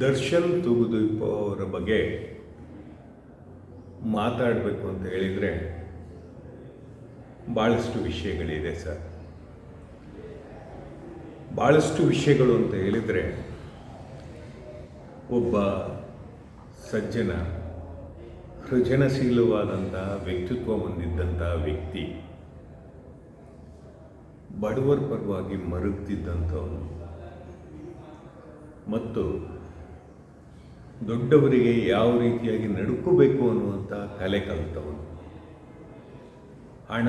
ದರ್ಶನ್ ತೂಗುದೀಪ ಅವರ ಬಗ್ಗೆ ಮಾತಾಡಬೇಕು ಅಂತ ಹೇಳಿದರೆ ಭಾಳಷ್ಟು ವಿಷಯಗಳಿದೆ ಸರ್. ಭಾಳಷ್ಟು ವಿಷಯಗಳು ಅಂತ ಹೇಳಿದರೆ ಒಬ್ಬ ಸಜ್ಜನ ಸೃಜನಶೀಲವಾದಂಥ ವ್ಯಕ್ತಿತ್ವ ಹೊಂದಿದ್ದಂಥ ವ್ಯಕ್ತಿ, ಬಡವರ ಪರವಾಗಿ ಮರುಗ್ತಿದ್ದಂಥವನು. ಮತ್ತು ದೊಡ್ಡವರಿಗೆ ಯಾವ ರೀತಿಯಾಗಿ ನಡ್ಕೋಬೇಕು ಅನ್ನುವಂಥ ಕಲೆ ಕಲಿತವನು. ಹಣ,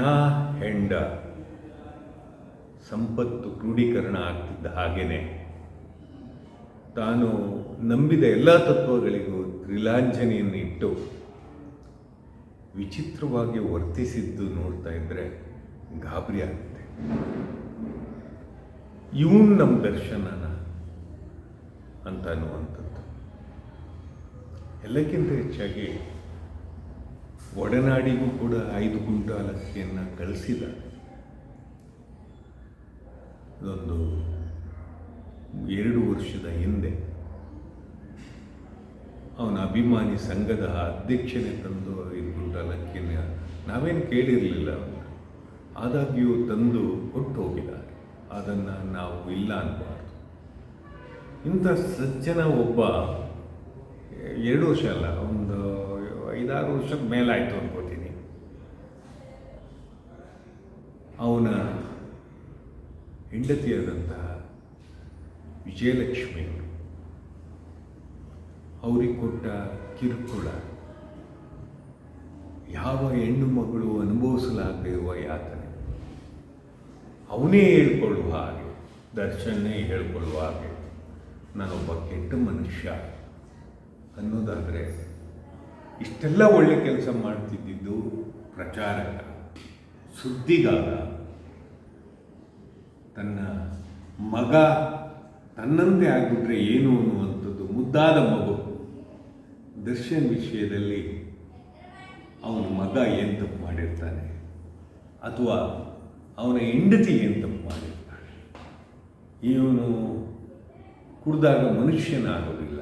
ಹೆಂಡ, ಸಂಪತ್ತು ಕ್ರೋಢೀಕರಣ ಆಗ್ತಿದ್ದ ಹಾಗೇನೆ. ತಾನು ನಂಬಿದ ಎಲ್ಲ ತತ್ವಗಳಿಗೂ ತ್ರಿಲಾಂಜನೆಯನ್ನು ಇಟ್ಟು ವಿಚಿತ್ರವಾಗಿ ವರ್ತಿಸಿದ್ದು ನೋಡ್ತಾ ಇದ್ದರೆ ಗಾಬರಿ ಆಗುತ್ತೆ. ಇವನ್ ನಮ್ಮ ದರ್ಶನನ ಅಂತ ಅನ್ನುವಂಥದ್ದು. ಎಲ್ಲಕ್ಕಿಂತ ಹೆಚ್ಚಾಗಿ ಒಡನಾಡಿಗೂ ಕೂಡ ಐದು ಗುಂಟಾಲ್ ಅಕ್ಕಿಯನ್ನು ಕಳಿಸಿದ. ಇದೊಂದು ಎರಡು ವರ್ಷದ ಹಿಂದೆ ಅವನ ಅಭಿಮಾನಿ ಸಂಘದ ಅಧ್ಯಕ್ಷನೇ ತಂದು ಐದು ಗುಂಟಾಲ್ ಅಕ್ಕಿನ ನಾವೇನು ಕೇಳಿರಲಿಲ್ಲ ಆದಾಗ್ಯೂ ತಂದು ಕೊಟ್ಟು ಹೋಗಿದ್ದಾರೆ ಅದನ್ನು ನಾವು ಇಲ್ಲ ಅನ್ನಬಾರ್ದು ಇಂಥ ಸಜ್ಜನ ಒಬ್ಬ ಎರಡು ವರ್ಷ ಅಲ್ಲ, ಒಂದು ಐದಾರು ವರ್ಷಕ್ಕೆ ಮೇಲಾಯಿತು ಅನ್ಕೋತೀನಿ. ಅವನ ಹೆಂಡತಿಯಾದಂತಹ ವಿಜಯಲಕ್ಷ್ಮಿ ಅವ್ರಿಗೆ ಕೊಟ್ಟ ಕಿರುಕುಳ, ಯಾವ ಹೆಣ್ಣು ಮಗಳು ಅನುಭವಿಸಲಾಗದೇ ಇರುವ ಯಾತನೆ, ಅವನೇ ಹೇಳ್ಕೊಳ್ಳುವ ಹಾಗೆ ದರ್ಶನೇ ಹೇಳ್ಕೊಳ್ಳುವ ಹಾಗೆ, ನಾನೊಬ್ಬ ಕೆಟ್ಟ ಮನುಷ್ಯ. ಅನ್ನೋದಾದರೆ, ಇಷ್ಟೆಲ್ಲ ಒಳ್ಳೆ ಕೆಲಸ ಮಾಡ್ತಿದ್ದಿದ್ದು ಪ್ರಚಾರಕ, ಸುದ್ದಿಗಾರ, ತನ್ನ ಮಗ ತನ್ನಂತೆ ಆಗಿಬಿಟ್ರೆ ಏನು ಅನ್ನುವಂಥದ್ದು ಮುದ್ದಾದ ಮಗು, ದರ್ಶನ್ ವಿಷಯದಲ್ಲಿ ಅವನ ಮಗ ಏನು ತಪ್ಪು ಮಾಡಿರ್ತಾನೆ, ಅಥವಾ ಅವನ ಹೆಂಡತಿ ಏನು ತಪ್ಪು ಮಾಡಿರ್ತಾನೆ ಇವನು ಕುಡಿದಾಗ ಮನುಷ್ಯನಾಗೋದಿಲ್ಲ.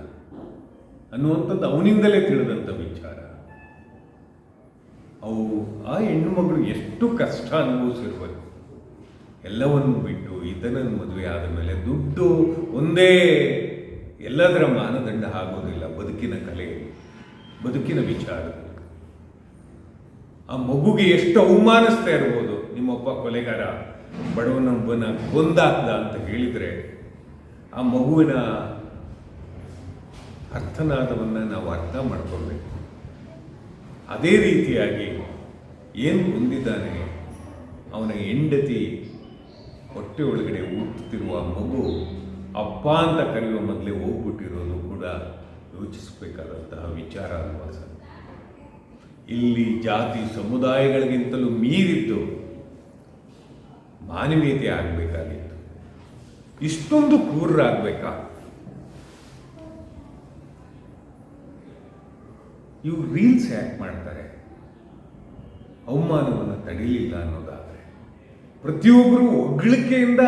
ಅನ್ನುವಂಥದ್ದು ಅವನಿಂದಲೇ ತಿಳಿದಂಥ ವಿಚಾರ. ಅವು ಆ ಹೆಣ್ಣು ಮಗಳು ಎಷ್ಟು ಕಷ್ಟ ಅನುಭವಿಸಿರ್ಬೇಕು ಎಲ್ಲವನ್ನು ಬಿಟ್ಟು ಇದನ್ನು ಮದುವೆ ಆದ ಮೇಲೆ ದುಡ್ಡು ಒಂದೇ ಎಲ್ಲದರ ಮಾನದಂಡ ಆಗೋದಿಲ್ಲ ಬದುಕಿನ ಕಲೆ, ಬದುಕಿನ ವಿಚಾರ. ಆ ಮಗುಗೆ ಎಷ್ಟು ಅವಮಾನಿಸ್ತಾ ಇರ್ಬೋದು. ನಿಮ್ಮಪ್ಪ ಕೊಲೆಗಾರ ಬಡವನೊಬ್ಬನ ಕೊಂದಾಕ್ದ ಅಂತ ಹೇಳಿದರೆ ಆ ಮಗುವಿನ ಅರ್ಥನಾದವನ್ನು ನಾವು ಅರ್ಥ ಮಾಡ್ಕೊಳ್ಬೇಕು. ಅದೇ ರೀತಿಯಾಗಿ ಏನು ಹೊಂದಿದ್ದಾನೆ? ಅವನ ಹೆಂಡತಿ ಹೊಟ್ಟೆ ಒಳಗಡೆ ಹುಟ್ಟುತ್ತಿರುವ ಮಗು ಅಪ್ಪ ಅಂತ ಕರೆಯುವ ಮೊದಲೇ ಹೋಗ್ಬಿಟ್ಟಿರೋದು ಕೂಡ ಯೋಚಿಸಬೇಕಾದಂತಹ ವಿಚಾರ ಅಲ್ವಾ ಇಲ್ಲಿ ಜಾತಿ ಸಮುದಾಯಗಳಿಗಿಂತಲೂ ಮೀರಿದ್ದು ಮಾನವೀಯತೆ ಆಗಬೇಕಾಗಿತ್ತು. ಇಷ್ಟೊಂದು ಕ್ರೂರರಾಗಬೇಕಾ? ಇವು ರೀಲ್ಸ್ ಯಾಕೆ ಮಾಡ್ತಾರೆ? ಅವಮಾನವನ್ನು ತಡೀಲಿಲ್ಲ ಅನ್ನೋದಾದರೆ. ಪ್ರತಿಯೊಬ್ಬರು ಒಗ್ಗಳಿಕೆಯಿಂದ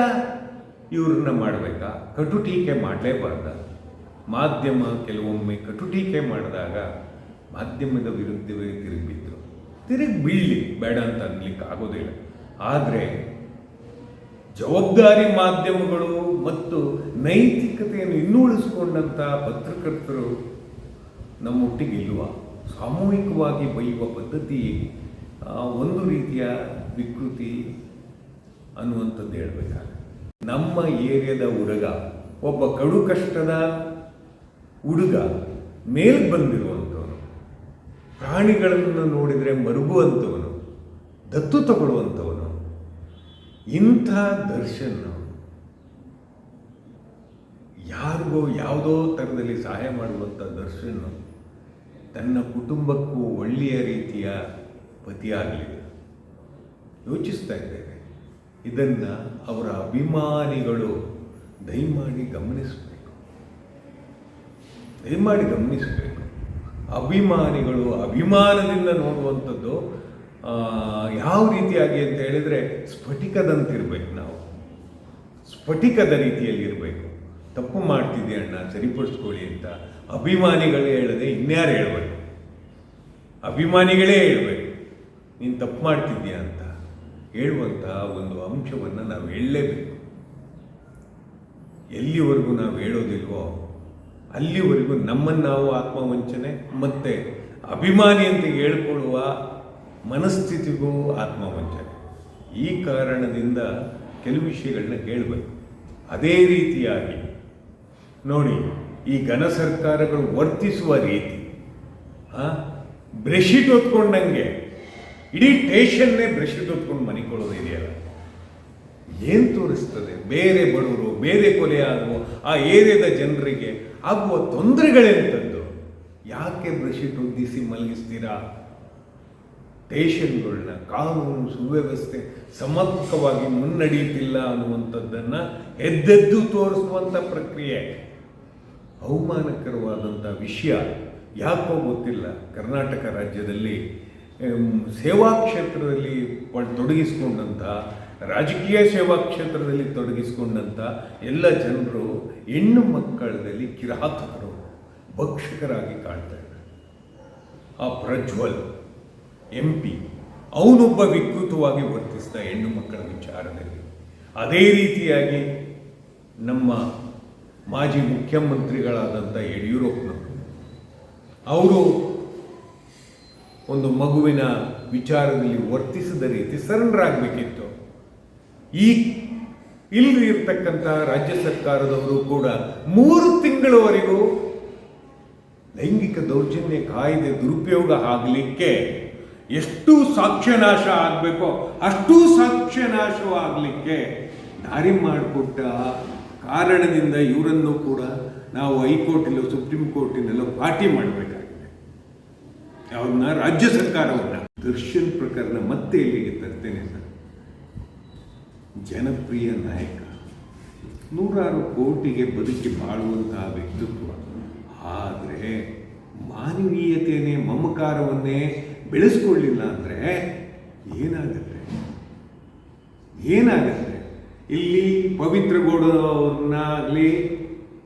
ಇವ್ರನ್ನ ಮಾಡಬೇಕಾ? ಕಟು ಟೀಕೆ ಮಾಡಲೇಬಾರ್ದ. ಮಾಧ್ಯಮ ಕೆಲವೊಮ್ಮೆ ಕಟು ಟೀಕೆ ಮಾಡಿದಾಗ ಮಾಧ್ಯಮದ ವಿರುದ್ಧವೇ ತಿರುಗಿದ್ರು ತಿರುಗಿ ಬೀಳಲಿ ಬೇಡ ಅಂತ ಅನ್ಲಿಕ್ಕೆ ಆಗೋದಿಲ್ಲ. ಆದರೆ ಜವಾಬ್ದಾರಿ ಮಾಧ್ಯಮಗಳು ಮತ್ತು ನೈತಿಕತೆಯನ್ನು ಇನ್ನೂ ಉಳಿಸ್ಕೊಂಡಂಥ ಪತ್ರಕರ್ತರು ನಮ್ಮೊಟ್ಟಿಗೆ ಇಲ್ವ? ಸಾಮೂಹಿಕವಾಗಿ ಬೈಯುವ ಪದ್ಧತಿ ಒಂದು ರೀತಿಯ ವಿಕೃತಿ ಅನ್ನುವಂಥದ್ದು ಹೇಳಬೇಕಾಗ ನಮ್ಮ ಏರಿಯಾದ ಹುಡುಗ, ಒಬ್ಬ ಕಡು ಕಷ್ಟದ ಹುಡುಗ, ಮೇಲ್ ಬಂದಿರುವಂಥವನು, ಪ್ರಾಣಿಗಳನ್ನು ನೋಡಿದರೆ ಮರುಗುವಂಥವನು, ದತ್ತು ತಗೊಳ್ಳುವಂಥವನು, ಇಂಥ ದರ್ಶನ ಯಾರಿಗೋ ಯಾವುದೋ ಥರದಲ್ಲಿ ಸಹಾಯ ಮಾಡುವಂಥ ದರ್ಶನ್ ತನ್ನ ಕುಟುಂಬಕ್ಕೂ ಒಳ್ಳೆಯ ರೀತಿಯ ಪತಿಯಾಗಲಿ ಯೋಚಿಸ್ತಾ ಇದ್ದೇನೆ. ಇದನ್ನು ಅವರ ಅಭಿಮಾನಿಗಳು ದಯಮಾಡಿ ಗಮನಿಸಬೇಕು. ದಯಮಾಡಿ ಗಮನಿಸಬೇಕು. ಅಭಿಮಾನಿಗಳು ಅಭಿಮಾನದಿಂದ ನೋಡುವಂಥದ್ದು ಯಾವ ರೀತಿಯಾಗಿ ಅಂತ ಹೇಳಿದರೆ ಸ್ಫಟಿಕದಂತಿರ್ಬೇಕು ನಾವು. ಸ್ಫಟಿಕದ ರೀತಿಯಲ್ಲಿ ಇರಬೇಕು ತಪ್ಪು ಮಾಡ್ತಿದ್ದೀಯ ಅಣ್ಣ? ಸರಿಪಡಿಸ್ಕೊಳ್ಳಿ ಅಂತ. ಅಭಿಮಾನಿಗಳೇ ಹೇಳದೆ ಇನ್ಯಾರು ಹೇಳಬೇಕು ಅಭಿಮಾನಿಗಳೇ ಹೇಳಬೇಕು. ನೀನು ತಪ್ಪು ಮಾಡ್ತಿದ್ಯಾ ಅಂತ ಹೇಳುವಂತಹ ಒಂದು ಅಂಶವನ್ನು ನಾವು ಹೇಳಲೇಬೇಕು. ಎಲ್ಲಿವರೆಗೂ ನಾವು ಹೇಳೋದಿಲ್ವೋ ಅಲ್ಲಿವರೆಗೂ ನಮ್ಮನ್ನು ನಾವು ಆತ್ಮವಂಚನೆ ಮತ್ತು ಅಭಿಮಾನಿ ಅಂತ ಹೇಳ್ಕೊಳ್ಳುವ ಮನಸ್ಥಿತಿಗೂ ಆತ್ಮವಂಚನೆ. ಈ ಕಾರಣದಿಂದ ಕೆಲವು ವಿಷಯಗಳನ್ನ ಕೇಳಬೇಕು. ಅದೇ ರೀತಿಯಾಗಿ ನೋಡಿ. ಈ ಘನ ಸರ್ಕಾರಗಳು ವರ್ತಿಸುವ ರೀತಿ ಬ್ರೆಶಿಟ್ ಹೊತ್ಕೊಂಡಂಗೆ, ಇಡೀ ಟೇಷನ್ನೇ ಬ್ರೆಶಿಟ್ ಹೊತ್ಕೊಂಡು ಮನಿಕೊಳ್ಳೋದು ಇದೆಯಲ್ಲ? ಏನು ತೋರಿಸ್ತದೆ? ಬೇರೆ ಬಡವರು, ಬೇರೆ ಕೊಲೆ ಆಗುವ, ಆ ಏರಿಯಾದ ಜನರಿಗೆ ಆಗುವ ತೊಂದರೆಗಳೆಂಥದ್ದು ಯಾಕೆ ಬ್ರೆಶಿಟ್ ಉದ್ದಿಸಿ ಮಲಗಿಸ್ತೀರಾ? ಟೇಷನ್ಗಳನ್ನ ಕಾನೂನು ಸುವ್ಯವಸ್ಥೆ ಸಮರ್ಪಕವಾಗಿ ಮುನ್ನಡೆಯುತ್ತಿಲ್ಲ ಅನ್ನುವಂಥದ್ದನ್ನು ಎದ್ದೆದ್ದು ತೋರಿಸುವಂಥ ಪ್ರಕ್ರಿಯೆ. ಅವಮಾನಕರವಾದಂಥ ವಿಷಯ ಯಾಕೋ ಗೊತ್ತಿಲ್ಲ. ಕರ್ನಾಟಕ ರಾಜ್ಯದಲ್ಲಿ ಸೇವಾ ಕ್ಷೇತ್ರದಲ್ಲಿ ತೊಡಗಿಸ್ಕೊಂಡಂಥ ರಾಜಕೀಯ ಸೇವಾ ಕ್ಷೇತ್ರದಲ್ಲಿ ತೊಡಗಿಸಿಕೊಂಡಂಥ ಎಲ್ಲ ಜನರು ಹೆಣ್ಣು ಮಕ್ಕಳಲ್ಲಿ ಕಿರಾತಕರು, ಭಕ್ಷಕರಾಗಿ ಕಾಣ್ತಾ ಆ ಪ್ರಜ್ವಲ್, ಎಂ ಪಿ, ಅವನೊಬ್ಬ ವಿಕೃತವಾಗಿ ವರ್ತಿಸ್ತಾ ಹೆಣ್ಣು ಮಕ್ಕಳ ವಿಚಾರದಲ್ಲಿ, ಅದೇ ರೀತಿಯಾಗಿ ನಮ್ಮ ಮಾಜಿ ಮುಖ್ಯಮಂತ್ರಿಗಳಾದಂಥ ಯಡಿಯೂರಪ್ಪನವರು. ಅವರು ಒಂದು ಮಗುವಿನ ವಿಚಾರದಲ್ಲಿ ವರ್ತಿಸಿದ ರೀತಿ ಸರಣರಾಗಬೇಕಿತ್ತು ಈ ಇಲ್ಲಿ ಇರ್ತಕ್ಕಂಥ ರಾಜ್ಯ ಸರ್ಕಾರದವರು ಕೂಡ ಮೂರು ತಿಂಗಳವರೆಗೂ ಲೈಂಗಿಕ ದೌರ್ಜನ್ಯ ಕಾಯ್ದೆ ದುರುಪಯೋಗ ಆಗಲಿಕ್ಕೆ ಎಷ್ಟು ಸಾಕ್ಷ್ಯನಾಶ ಆಗಬೇಕೋ ಅಷ್ಟು ಸಾಕ್ಷ್ಯನಾಶವಾಗಲಿಕ್ಕೆ ದಾರಿ ಮಾಡಿಕೊಟ್ಟ ಕಾರಣದಿಂದ ಇವರನ್ನು ಕೂಡ ನಾವು ಹೈಕೋರ್ಟಿಲ್ಲೋ ಸುಪ್ರೀಂ ಕೋರ್ಟಿನೆಲ್ಲ ಪಾರ್ಟಿ ಮಾಡಬೇಕಾಗಿದೆ. ಅವ್ರನ್ನ ರಾಜ್ಯ ಸರ್ಕಾರವನ್ನ ದರ್ಶನ್ ಪ್ರಕರಣ ಮತ್ತೆ ಇಲ್ಲಿಗೆ ತರ್ತೇನೆ ಸರ್. ಜನಪ್ರಿಯ ನಾಯಕ. ನೂರಾರು ಕೋಟಿಗೆ ಬದುಕಿ ಬಾಳುವಂತಹ ವ್ಯಕ್ತಿತ್ವ. ಆದರೆ ಮಾನವೀಯತೆಯೇ ಮಮಕಾರವನ್ನೇ ಬೆಳೆಸ್ಕೊಳ್ಳಿಲ್ಲ ಅಂದರೆ ಏನಾಗುತ್ತೆ? ಏನಾಗುತ್ತೆ? ಇಲ್ಲಿ ಪವಿತ್ರ ಗೌಡವ್ರನ್ನಾಗಲಿ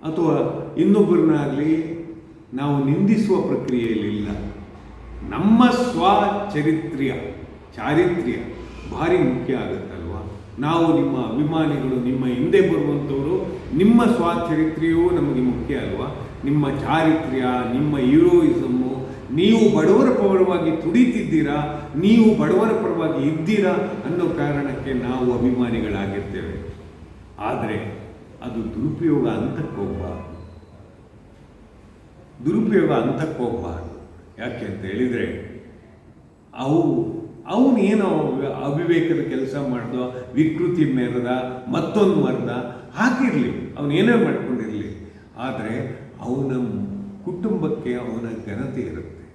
ಅಥವಾ ಇನ್ನೊಬ್ಬರನ್ನಾಗಲಿ ನಾವು ನಿಂದಿಸುವ ಪ್ರಕ್ರಿಯೆಯಲ್ಲಿಲ್ಲ. ನಮ್ಮ ಸ್ವಚರಿತ್ರ್ಯ, ಚಾರಿತ್ರ್ಯ ಭಾರಿ ಮುಖ್ಯ ಆಗುತ್ತಲ್ವ? ನಾವು ನಿಮ್ಮ ಅಭಿಮಾನಿಗಳು, ನಿಮ್ಮ ಹಿಂದೆ ಬರುವಂಥವರು, ನಿಮ್ಮ ಸ್ವಚರಿತ್ರೆಯೂ ನಮಗೆ ಮುಖ್ಯ ಅಲ್ವಾ? ನಿಮ್ಮ ಚಾರಿತ್ರ್ಯ, ನಿಮ್ಮ ಹೀರೋಯಿಸಮ್ಮು, ನೀವು ಬಡವರ ಪರವಾಗಿ ತುಡಿತಿದ್ದೀರಾ? ನೀವು ಬಡವರ ಪರವಾಗಿ ಇದ್ದೀರಾ ಅನ್ನೋ ಕಾರಣಕ್ಕೆ ನಾವು ಅಭಿಮಾನಿಗಳಾಗಿರ್ತೇವೆ. ಆದರೆ ಅದು ದುರುಪಯೋಗ ಅಂತಕ್ಕೆ ಹೋಗಬಾರ್ದು. ದುರುಪಯೋಗ ಅಂತಕ್ಕೆ ಹೋಗಬಾರ್ದು. ಯಾಕೆ ಅಂತ ಹೇಳಿದರೆ, ಅವು ಅವನೇನೋ ಅವಿವೇಕದ ಕೆಲಸ ಮಾಡ್ದೋ, ವಿಕೃತಿ ಮೆರೆದ, ಮತ್ತೊಂದು ಮರ್ದ, ಹಾಕಿರಲಿ ಅವನೇನೇ ಮಾಡ್ಕೊಂಡಿರಲಿ. ಆದರೆ ಅವನ ಕುಟುಂಬಕ್ಕೆ ಅವನ ಘನತೆ ಇರುತ್ತೆ.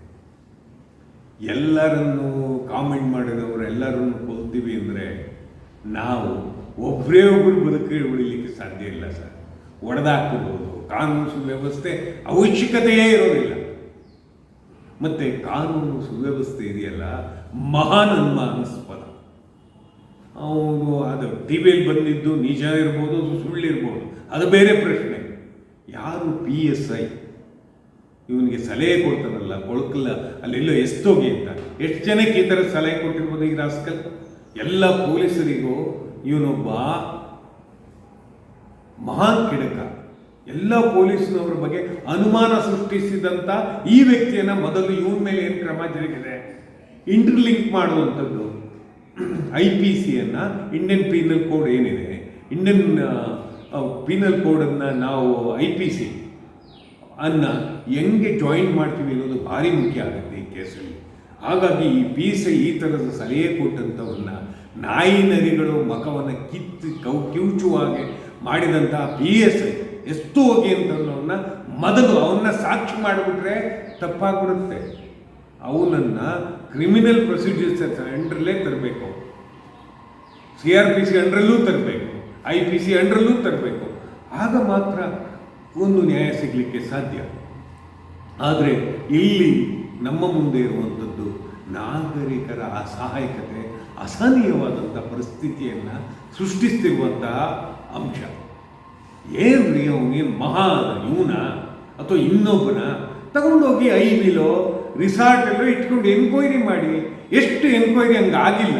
ಎಲ್ಲರನ್ನೂ ಕಾಮೆಂಟ್ ಮಾಡಿದವರು ಎಲ್ಲರನ್ನು ಕೊಲ್ತೀವಿ ಅಂದರೆ ನಾವು ಒಬ್ಬರೇ ಒಬ್ಬರು ಬದುಕಿ ಉಳಿಲಿಕ್ಕೆ ಸಾಧ್ಯ ಇಲ್ಲ ಸರ್. ಒಡೆದಾಕಬಹುದು ಕಾನೂನು ಸುವ್ಯವಸ್ಥೆ ಅವಶ್ಯಕತೆಯೇ ಇರೋದಿಲ್ಲ. ಮತ್ತು ಕಾನೂನು ಸುವ್ಯವಸ್ಥೆ ಇದೆಯಲ್ಲ, ಮಹಾನ್ ಅನುಮಾನಸ್ಪದ. ಅವನು ಅದು ಟಿ ವಿಯಲ್ಲಿ ಬಂದಿದ್ದು ನಿಜ ಇರ್ಬೋದು ಸುಳ್ಳಿರ್ಬೋದು ಅದು ಬೇರೆ ಪ್ರಶ್ನೆ. ಯಾರು ಪಿ ಎಸ್ ಐ? ಇವನಿಗೆ ಸಲಹೆ ಕೊಡ್ತಾನಲ್ಲ, ಕೊಳಕಲ್ಲ, ಅಲ್ಲೆಲ್ಲೋ ಎಷ್ಟೋಗಿ ಅಂತ. ಎಷ್ಟು ಜನಕ್ಕೆ ಈ ಥರ ಸಲಹೆ ಕೊಟ್ಟಿರ್ಬೋದು ಈ ರಾಸ್ಕಲ್? ಎಲ್ಲ ಪೊಲೀಸರಿಗೂ ಇವನೊಬ್ಬ ಮಹಾನ್ ಕಿಡಕ. ಎಲ್ಲ ಪೊಲೀಸ್ನವ್ರ ಬಗ್ಗೆ ಅನುಮಾನ ಸೃಷ್ಟಿಸಿದಂಥ ಈ ವ್ಯಕ್ತಿಯನ್ನ ಮೊದಲು ಇವನ ಮೇಲೆ ಏನು ಕ್ರಮ ಜರುಗಿದೆ? ಇಂಟರ್ಲಿಂಕ್ ಮಾಡುವಂಥದ್ದು. ಐ ಪಿ ಸಿಯನ್ನು ಇಂಡಿಯನ್ ಪೀನಲ್ ಕೋಡ್ ಏನಿದೆ? ಇಂಡಿಯನ್ ಪೀನಲ್ ಕೋಡನ್ನು ನಾವು ಐ ಪಿ ಸಿ ಅನ್ನ ಹೆಂಗೆ ಜಾಯಿನ್ ಮಾಡ್ತೀವಿ ಅನ್ನೋದು ಭಾರಿ ಮುಖ್ಯ ಆಗುತ್ತೆ ಈ ಕೇಸಲ್ಲಿ ಹಾಗಾಗಿ ಈ ಪಿ ಸಿ ಈ ಥರದ ಸಲಹೆ ಕೊಟ್ಟಂಥವನ್ನ ನಾಯಿ ನರಿಗಳು ಮಖವನ್ನು ಕಿತ್ತು ಕೌ, ಕಿವುಚುವಾಗೆ ಮಾಡಿದಂತಹ ಪಿ ಎಸ್ ಐ ಎಷ್ಟು ಹೋಗಿ ಅಂತವನ್ನ ಮೊದಲು ಅವನ್ನ ಸಾಕ್ಷಿ ಮಾಡಿಬಿಟ್ರೆ ತಪ್ಪಾಗ್ಬಿಡುತ್ತೆ. ಅವನನ್ನು ಕ್ರಿಮಿನಲ್ ಪ್ರೊಸೀಜರ್ಸ್ ಅಂಡ್ರಲ್ಲೇ ತರಬೇಕು. ಸಿ ಆರ್ ಪಿ ಸಿ ಅಂಡ್ರಲ್ಲೂ ತರಬೇಕು, ಐ ಪಿ ಸಿ ಅಂಡ್ರಲ್ಲೂ ತರಬೇಕು. ಆಗ ಮಾತ್ರ ಒಂದು ನ್ಯಾಯ ಸಿಗಲಿಕ್ಕೆ ಸಾಧ್ಯ. ಆದರೆ ಇಲ್ಲಿ ನಮ್ಮ ಮುಂದೆ ಇರುವಂಥದ್ದು ನಾಗರಿಕರ ಅಸಹಾಯಕತೆ ಅಸಹನೀಯವಾದಂಥ ಪರಿಸ್ಥಿತಿಯನ್ನು ಸೃಷ್ಟಿಸ್ತಿರುವಂತಹ ಅಂಶ. ಏನ್ರಿ ಅವನೇನು ಮಹಾ ಇವನ ಅಥವಾ ಇನ್ನೊಬ್ಬನ? ತಗೊಂಡೋಗಿ ಐ ವಿಲೋ ರಿಸಾರ್ಟಲ್ಲೋ ಇಟ್ಕೊಂಡು ಎನ್ಕ್ವೈರಿ ಮಾಡಿ. ಎಷ್ಟು ಎನ್ಕ್ವೈರಿ ಹಂಗೆ ಆಗಿಲ್ಲ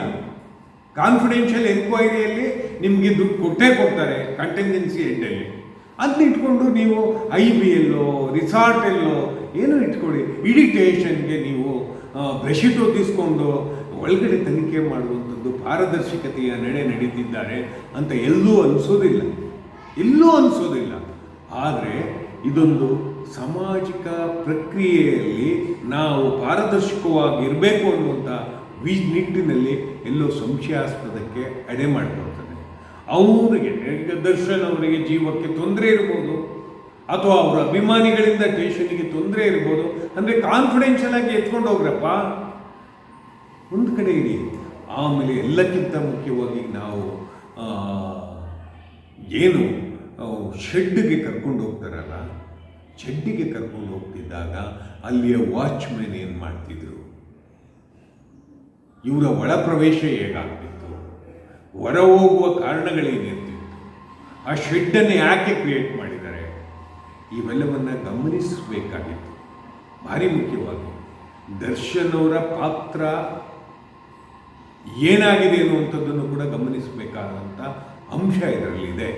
ಕಾನ್ಫಿಡೆನ್ಷಿಯಲ್ ಎನ್ಕ್ವೈರಿಯಲ್ಲಿ ನಿಮಗೆ ದುಡ್ಡು ಕೊಟ್ಟೇ ಕೊಡ್ತಾರೆ ಕಂಟೆಂಜೆನ್ಸಿ ಎಂಡಲ್ಲಿ ಅದನ್ನ ಇಟ್ಕೊಂಡು ನೀವು ಐ ಬಿ ಎಲ್ಲೋ ರಿಸಾರ್ಟೆಲ್ಲೋ ಏನೋ ಇಟ್ಕೊಳ್ಳಿ. ಇಡಿಟೇಷನ್ಗೆ ನೀವು ಬ್ರಷಿಟ್ ಒದಿಸ್ಕೊಂಡು ಒಳಗಡೆ ತನಿಖೆ ಮಾಡುವಂಥದ್ದು ಪಾರದರ್ಶಕತೆಯ ನಡೆ ನಡೀತಿದ್ದಾರೆ ಅಂತ ಎಲ್ಲೂ ಅನಿಸೋದಿಲ್ಲ. ಎಲ್ಲೂ ಅನಿಸೋದಿಲ್ಲ. ಆದರೆ ಇದೊಂದು ಸಾಮಾಜಿಕ ಪ್ರಕ್ರಿಯೆಯಲ್ಲಿ ನಾವು ಪಾರದರ್ಶಕವಾಗಿ ಇರಬೇಕು ಅನ್ನುವಂಥ ವಿ ನಿಟ್ಟಿನಲ್ಲಿ ಎಲ್ಲೋ ಸಂಶಯಾಸ್ಪದಕ್ಕೆ ಅಡೆ ಮಾಡಿಕೊಳ್ತದೆ. ಅವರಿಗೆ ದರ್ಶನ್ ಅವರಿಗೆ ಜೀವಕ್ಕೆ ತೊಂದರೆ ಇರ್ಬೋದು, ಅಥವಾ ಅವರ ಅಭಿಮಾನಿಗಳಿಂದ ದೇಶನಿಗೆ ತೊಂದರೆ ಇರ್ಬೋದು, ಅಂದರೆ ಕಾನ್ಫಿಡೆನ್ಷಿಯಲ್ ಆಗಿ ಎತ್ಕೊಂಡು ಹೋಗ್ರಪ್ಪ ಒಂದು ಕಡೆ ಇಡಿ ಆಮೇಲೆ ಎಲ್ಲಕ್ಕಿಂತ ಮುಖ್ಯವಾಗಿ ನಾವು ಏನು ಶೆಡ್ಗೆ ಕರ್ಕೊಂಡು ಹೋಗ್ತಾರಲ್ಲ ಶೆಡ್ಡಿಗೆ ಕರ್ಕೊಂಡು ಹೋಗ್ತಿದ್ದಾಗ ಅಲ್ಲಿಯ ವಾಚ್ಮೆನ್ ಏನು ಮಾಡ್ತಿದ್ರು? ಇವರ ಒಳ ಪ್ರವೇಶ ಹೇಗಾಗ್ತಿತ್ತು? ಹೊರ ಹೋಗುವ ಕಾರಣಗಳೇನಿರ್ತಿತ್ತು ಆ ಶೆಡ್ಡನ್ನು ಯಾಕೆ ಕ್ರಿಯೇಟ್ ಮಾಡಿದ್ದಾರೆ? ಇವೆಲ್ಲವನ್ನು ಗಮನಿಸಬೇಕಾಗಿತ್ತು. ಭಾರಿ ಮುಖ್ಯವಾಗಿ ದರ್ಶನವರ ಪಾತ್ರ ಏನಾಗಿದೆ ಅನ್ನುವಂಥದ್ದನ್ನು ಕೂಡ ಗಮನಿಸಬೇಕಾದಂಥ ಅಂಶ ಇದರಲ್ಲಿದೆ.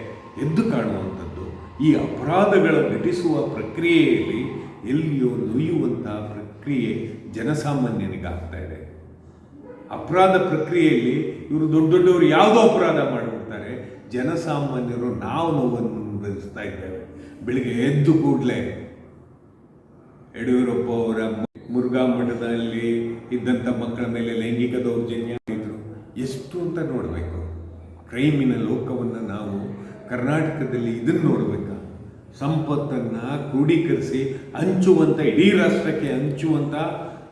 ಎದ್ದು ಕಾಣುವಂಥದ್ದು. ಈ ಅಪರಾಧಗಳ ಘಟಿಸುವ ಪ್ರಕ್ರಿಯೆಯಲ್ಲಿ ಎಲ್ಲಿಯೋ ನುಯ್ಯುವಂತಹ ಪ್ರಕ್ರಿಯೆ ಜನಸಾಮಾನ್ಯನಿಗಾಗ್ತಾ ಇದೆ. ಅಪರಾಧ ಪ್ರಕ್ರಿಯೆಯಲ್ಲಿ ಇವರು ದೊಡ್ಡ ದೊಡ್ಡವರು ಯಾವುದೋ ಅಪರಾಧ ಮಾಡಿಬಿಡ್ತಾರೆ. ಜನಸಾಮಾನ್ಯರು ನಾವು ನೋವನ್ನು ಅನುಭವಿಸ್ತಾ ಇದ್ದೇವೆ. ಬೆಳಿಗ್ಗೆ ಎದ್ದು ಕೂಡಲೇ ಯಡಿಯೂರಪ್ಪ ಅವರ ಮುರುಘಾ ಮಠದಲ್ಲಿ ಇದ್ದಂಥ ಮಕ್ಕಳ ಮೇಲೆ ಲೈಂಗಿಕ ದೌರ್ಜನ್ಯ ಎಷ್ಟು ಅಂತ ನೋಡಬೇಕು. ಕ್ರೈಮಿನ ಲೋಕವನ್ನು ನಾವು ಕರ್ನಾಟಕದಲ್ಲಿ ಇದನ್ನು ನೋಡಬೇಕಾ? ಸಂಪತ್ತನ್ನು ಕ್ರೋಢೀಕರಿಸಿ ಹಂಚುವಂಥ ಇಡೀ ರಾಷ್ಟ್ರಕ್ಕೆ ಹಂಚುವಂಥ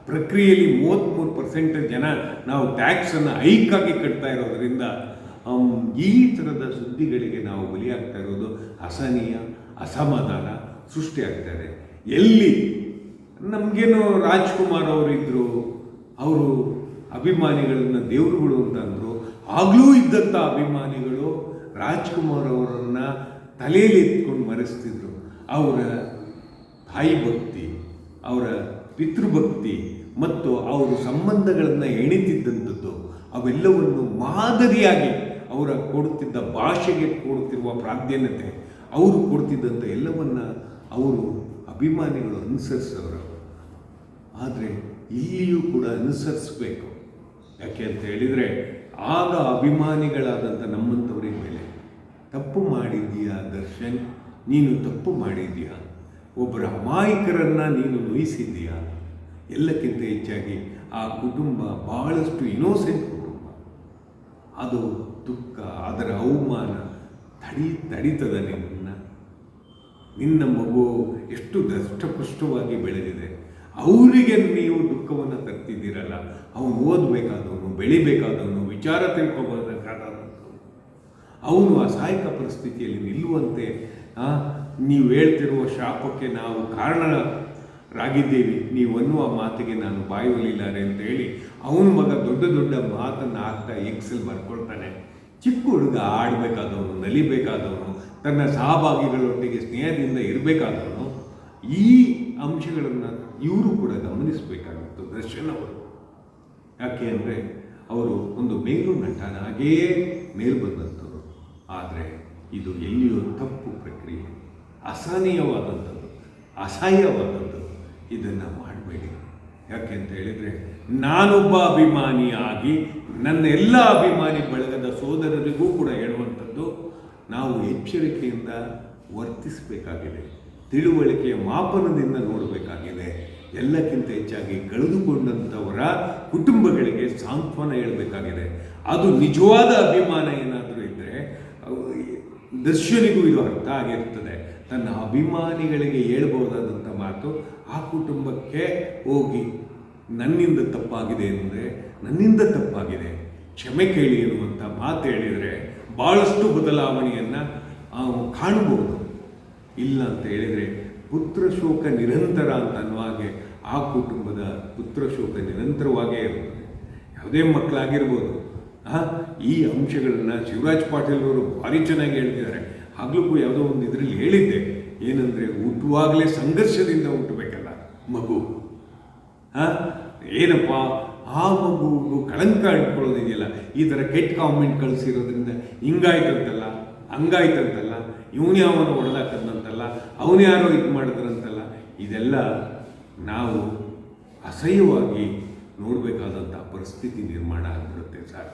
ಪ್ರಕ್ರಿಯೆಯಲ್ಲಿ ಮೂವತ್ತ್ಮೂರು ಪರ್ಸೆಂಟ್ ಜನ ನಾವು ಟ್ಯಾಕ್ಸನ್ನು ಹೈಕಾಗಿ ಕಟ್ತಾ ಇರೋದರಿಂದ ಈ ಥರದ ಸುದ್ದಿಗಳಿಗೆ ನಾವು ಬಲಿಯಾಗ್ತಾ ಇರೋದು ಅಸಹನೀಯ, ಅಸಮಾಧಾನ ಸೃಷ್ಟಿಯಾಗ್ತಾ ಇದೆ. ಎಲ್ಲಿ? ನಮಗೇನು ರಾಜ್ಕುಮಾರ್ ಅವರಿದ್ದರು ಅವರು ಅಭಿಮಾನಿಗಳನ್ನು ದೇವರುಗಳು ಅಂತ ಅಂದರು ಆಗಲೂ ಇದ್ದಂಥ ಅಭಿಮಾನಿಗಳು ರಾಜ್ಕುಮಾರ್ ಅವರನ್ನು ತಲೆಯಲ್ಲಿ ಎತ್ಕೊಂಡು ಮರೆಸ್ತಿದ್ರು. ಅವರ ತಾಯಿ ಭಕ್ತಿ, ಅವರ ಪಿತೃಭಕ್ತಿ ಮತ್ತು ಅವರು ಸಂಬಂಧಗಳನ್ನು ಎಣಿತಿದ್ದಂಥದ್ದು, ಅವೆಲ್ಲವನ್ನು ಮಾದರಿಯಾಗಿ ಅವರ ಕೊಡುತ್ತಿದ್ದ ಭಾಷೆಗೆ ಕೊಡುತ್ತಿರುವ ಪ್ರಾಧಾನ್ಯತೆ, ಅವರು ಕೊಡ್ತಿದ್ದಂಥ ಎಲ್ಲವನ್ನು ಅವರು ಅಭಿಮಾನಿಗಳು ಅನುಸರಿಸೋರು ಆದರೆ ಇಲ್ಲಿಯೂ ಕೂಡ ಅನುಸರಿಸಬೇಕು. ಯಾಕೆ ಅಂತ ಹೇಳಿದರೆ ಆಗ ಅಭಿಮಾನಿಗಳಾದಂಥ ನಮ್ಮಂಥವ್ರಿಗೆ ಮೇಲೆ, ತಪ್ಪು ಮಾಡಿದ್ದೀಯಾ ದರ್ಶನ್? ನೀನು ತಪ್ಪು ಮಾಡಿದ್ದೀಯಾ? ಒಬ್ಬರ ಅಮಾಯಕರನ್ನು ನೀನು ನೋಯಿಸಿದ್ದೀಯಾ? ಎಲ್ಲಕ್ಕಿಂತ ಹೆಚ್ಚಾಗಿ ಆ ಕುಟುಂಬ ಬಹಳಷ್ಟು ಇನೋಸೆಂಟ್ ಕುಟುಂಬ. ಅದು ದುಃಖ, ಅದರ ಅವಮಾನ ತಡಿ, ತಡಿತದ ನಿನ್ನ. ನಿನ್ನ ಮಗು ಎಷ್ಟು ದಷ್ಟಪುಷ್ಟವಾಗಿ ಬೆಳೆದಿದೆ. ಅವರಿಗೆ ನೀವು ದುಃಖವನ್ನು ತರ್ತಿದ್ದೀರಲ್ಲ, ಅವನು ಓದಬೇಕಾದವನು, ಬೆಳಿಬೇಕಾದವನು ವಿಚಾರ ತಿಳ್ಕೊಬೇಕಾದವನು ಅವನು ಅಸಹಾಯಕ ಪರಿಸ್ಥಿತಿಯಲ್ಲಿ ನಿಲ್ಲುವಂತೆ ನೀವು ಹೇಳ್ತಿರುವ ಶಾಪಕ್ಕೆ ನಾವು ಕಾರಣರಾಗಿದ್ದೇವೆ. ನೀವು ಅನ್ನುವ ಮಾತಿಗೆ ನಾನು ಬಾಯಿ ಒಲಿಲಾರೆ ಅಂತ ಹೇಳಿ ಅವನ ಮಗ ದೊಡ್ಡ ದೊಡ್ಡ ಮಾತನ್ನು ಹಾಕ್ತಾ ಎಕ್ಸೆಲ್ ಬರ್ಕೊಳ್ತಾನೆ. ಚಿಕ್ಕ ಹುಡುಗ ಆಡಬೇಕಾದವನು, ನಲಿಬೇಕಾದವನು, ತನ್ನ ಸಹಭಾಗಿಗಳೊಟ್ಟಿಗೆ ಸ್ನೇಹದಿಂದ ಇರಬೇಕಾದವನು, ಈ ಅಂಶಗಳನ್ನು ಇವರು ಕೂಡ ಗಮನಿಸಬೇಕಾಗಿತ್ತು ದರ್ಶನವರು. ಯಾಕೆ ಅಂದರೆ ಅವರು ಒಂದು ಮೇಲು ನಟನಾಗೇ ಮೇಲು ಬಂದಂಥವ್ರು ಆದರೆ ಇದು ಎಲ್ಲಿಯೂ ತಪ್ಪು ಪ್ರಕ್ರಿಯೆ. ಅಸಹನೀಯವಾದಂಥದ್ದು. ಅಸಹ್ಯವಾದದ್ದು ಇದನ್ನು ಮಾಡಬೇಡಿ. ಯಾಕೆ ಅಂತ ಹೇಳಿದರೆ, ನಾನೊಬ್ಬ ಅಭಿಮಾನಿಯಾಗಿ ನನ್ನ ಎಲ್ಲ ಅಭಿಮಾನಿ ಬಳಗದ ಸೋದರರಿಗೂ ಕೂಡ ಹೇಳುವಂಥದ್ದು, ನಾವು ಎಚ್ಚರಿಕೆಯಿಂದ ವರ್ತಿಸಬೇಕಾಗಿದೆ. ತಿಳುವಳಿಕೆಯ ಮಾಪನದಿಂದ ನೋಡಬೇಕಾಗಿದೆ. ಎಲ್ಲಕ್ಕಿಂತ ಹೆಚ್ಚಾಗಿ ಕಳೆದುಕೊಂಡಂಥವರ ಕುಟುಂಬಗಳಿಗೆ ಸಾಂತ್ವನ ಹೇಳಬೇಕಾಗಿದೆ. ಅದು ನಿಜವಾದ ಅಭಿಮಾನ ಏನಾದರೂ ಇದ್ದರೆ ದರ್ಶನಿಗೂ ಇದು ಅರ್ಥ ಆಗಿರ್ತದೆ. ತನ್ನ ಅಭಿಮಾನಿಗಳಿಗೆ ಹೇಳ್ಬೋದಾದಂಥ ಮಾತು ಆ ಕುಟುಂಬಕ್ಕೆ ಹೋಗಿ ನನ್ನಿಂದ ತಪ್ಪಾಗಿದೆ ಅಂದರೆ, ನನ್ನಿಂದ ತಪ್ಪಾಗಿದೆ. ಕ್ಷಮೆ ಕೇಳಿ ಎನ್ನುವಂಥ ಮಾತು ಹೇಳಿದರೆ ಭಾಳಷ್ಟು ಬದಲಾವಣೆಯನ್ನು ಕಾಣಬಹುದು ಇಲ್ಲ ಅಂತ ಹೇಳಿದರೆ ಪುತ್ರ ಶೋಕ ನಿರಂತರ ಅಂತ ಅನ್ನುವ ಹಾಗೆ ಆ ಕುಟುಂಬದ ಪುತ್ರ ಶೋಕ ನಿರಂತರವಾಗೇ ಇರುತ್ತದೆ. ಯಾವುದೇ ಮಕ್ಕಳಾಗಿರ್ಬೋದು. ಈ ಅಂಶಗಳನ್ನು ಶಿವರಾಜ್ ಪಾಟೀಲ್ ಅವರು ಭಾರಿ ಚೆನ್ನಾಗಿ ಹೇಳ್ತಿದ್ದಾರೆ. ಹಾಗಲೂ ಯಾವುದೋ ಒಂದು ಇದರಲ್ಲಿ ಹೇಳಿದ್ದೆ. ಏನಂದರೆ ಹುಟ್ಟುವಾಗಲೇ ಸಂಘರ್ಷದಿಂದ ಹುಟ್ಟಬೇಕಲ್ಲ ಮಗು. ಹಾಂ ಏನಪ್ಪ? ಆ ಮಗುವು ಕಳಂಕ ಇಟ್ಕೊಳ್ಳೋದಿದೆಯಲ್ಲ. ಈ ಥರ ಕೆಟ್ಟ ಕಾಮೆಂಟ್ ಕಳಿಸಿರೋದ್ರಿಂದ ಹಿಂಗಾಯ್ತಂತಲ್ಲ ಹಂಗಾಯ್ತಂತಲ್ಲ ಇವನು ಯಾವನು ಹೊಡೆದಾಕದಂತಲ್ಲ ಅವನು ಯಾರೋ ಇದು ಮಾಡಿದ್ರಂತಲ್ಲ, ಇದೆಲ್ಲ ನಾವು ಅಸಹ್ಯವಾಗಿ ನೋಡಬೇಕಾದಂಥ ಪರಿಸ್ಥಿತಿ ನಿರ್ಮಾಣ ಆಗಿಬಿಡುತ್ತೆ ಸರ್.